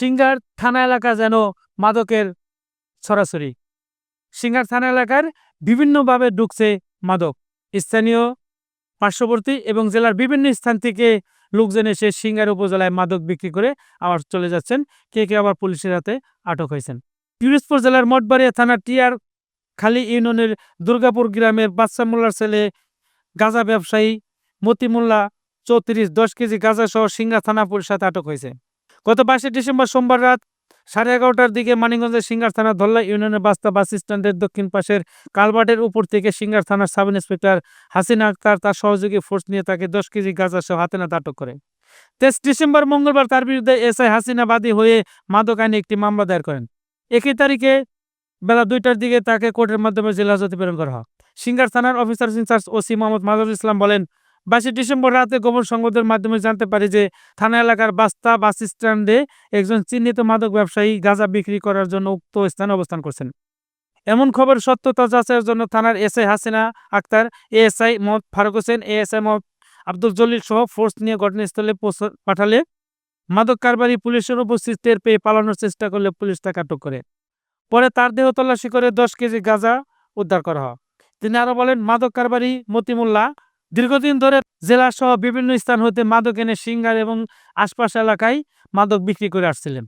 Singer থানা এলাকা যেন মাদকের ছড়াছড়ি সিঙ্গার থানা এলাকার বিভিন্নভাবে ঢুকছে মাদক। স্থানীয় পার্শ্ববর্তী এবং জেলার বিভিন্ন স্থান থেকে লোকজন এসে সিঙ্গার উপজেলায় মাদক বিক্রি করে আবার চলে যাচ্ছেন। কে কে আবার পুলিশের হাতে আটক হয়েছেন। পিরোজপুর জেলার মঠবাড়িয়া থানা টিয়ার খালি ইউনিয়নের দুর্গাপুর গ্রামের বাচ্চা মোল্লার ছেলে, গাঁজা ব্যবসায়ী মতি মোল্লা চৌত্রিশ দশ কেজি গাঁজা সহ থানা পুলিশের সাথে আটক হয়েছে। গত বাইশে ডিসেম্বর সোমবার রাত সাড়ে এগারোটার দিকে মানিকগঞ্জের সিঙ্গার থানা ধল্লা ইউনিয়নের বাস্তা বাস স্ট্যান্ডের দক্ষিণ পাশের কালভার্টের উপর থেকে সিঙ্গার থানার সাব ইন্সপেক্টর হাসিনা আক্তার তার সহযোগী ফোর্স নিয়ে তাকে দশ কেজি গাঁজা সহ হাতে নাতে আটক করে। তেইশ ডিসেম্বর মঙ্গলবার তার বিরুদ্ধে এসআই হাসিনা বাদী হয়ে মাদক আইনে একটি মামলা দায়ের করেন। একই তারিখে বেলা দুইটার দিকে তাকে কোর্টের মাধ্যমে জেলা হাজতে প্রেরণ করা হয়। সিঙ্গার থানার officer in-charge OC Mohammad Mazharul Islam বলেন বাইশে ডিসেম্বর রাতে গোপন সংবাদের মাধ্যমে জানতে পারি যে, থানা এলাকার বাস্তা বাস স্ট্যান্ডে একজন চিহ্নিত মাদক ব্যবসায়ী গাঁজা বিক্রি করার জন্য উক্ত স্থানে অবস্থান করছেন। এমন খবর সত্যতা যাচাইয়ের জন্য থানার SI Hasina Akter ASI Mohammad Faruk Hossain ASI Mohammad Abdul Jalil সহ ফোর্স নিয়ে ঘটনাস্থলে পাঠালে মাদক কারবারি পুলিশের উপস্থিত টের পেয়ে পালানোর চেষ্টা করলে পুলিশ তাকে আটক করে। পরে তার দেহ তল্লাশি করে দশ কেজি গাঁজা উদ্ধার করা হয়। তিনি আরও বলেন, মাদক কারবারি মতিমুল্লাহ দীর্ঘদিন ধরে জেলাসহ বিভিন্ন স্থান হতে মাদক এনে সিঙ্গার এবং আশপাশ এলাকায় মাদক বিক্রি করে আসছিলেন।